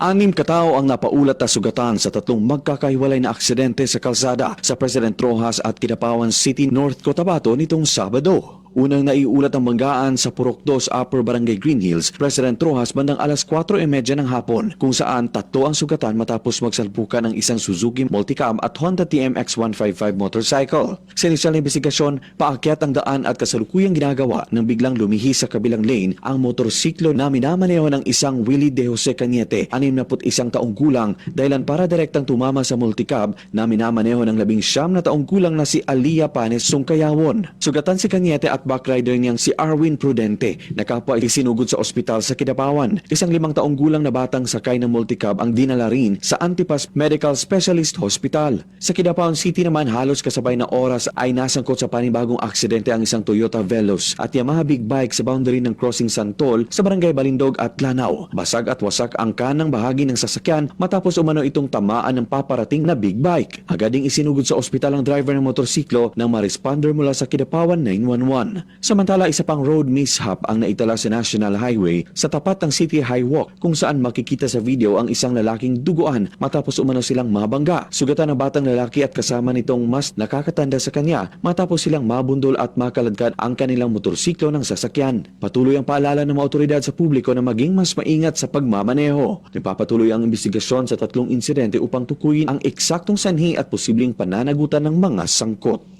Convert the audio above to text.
Anim katao ang napaulat na sugatan sa tatlong magkakahiwalay na aksidente sa kalsada sa President Rojas at Kidapawan City, North Cotabato nitong Sabado. Unang naiulat ang banggaan sa Purok 2 Upper Barangay Green Hills, President Rojas bandang alas 4.30 ng hapon kung saan tatlo ang sugatan matapos magsalpukan ng isang Suzuki Multicam at Honda TMX 155 motorcycle. Sa inisyal na investigasyon, paakyat ang daan at kasalukuyang ginagawa nang biglang lumihis sa kabilang lane ang motorsiklo na minamaneho ng isang Willie De Jose Cañete, 61 taong gulang dahilan para direktang tumama sa multicab na minamaneho ng labing siyam na taong gulang na si Alia Panes Sungkayawon. Sugatan si Cañete at backrider niyang si Arwin Prudente na kapwa isinugod sa ospital sa Kidapawan. Isang limang taong gulang na batang sakay ng multicab ang dinala rin sa Antipas Medical Specialist Hospital. Sa Kidapawan City naman halos kasabay na oras ay nasangkot sa panibagong aksidente ang isang Toyota Veloz at Yamaha Big Bike sa boundary ng Crossing Santol sa Barangay Balindog at Lanao. Basag at wasak ang kanang bahagi ng sasakyan matapos umano itong tamaan ng paparating na big bike. Agad ding isinugod sa ospital ang driver ng motorsiklo nang ma-responder mula sa Kidapawan 911. Samantala isa pang road mishap ang naitala sa National Highway sa tapat ng City High Walk kung saan makikita sa video ang isang lalaking duguan matapos umano silang mabangga. Sugatan ng batang lalaki at kasama nitong mas nakakatanda sa kanya matapos silang mabundol at makaladkad ang kanilang motorsiklo ng sasakyan. Patuloy ang paalala ng mga otoridad sa publiko na maging mas maingat sa pagmamaneho. Nagpapatuloy ang investigasyon sa tatlong insidente upang tukuyin ang eksaktong sanhi at posibleng pananagutan ng mga sangkot.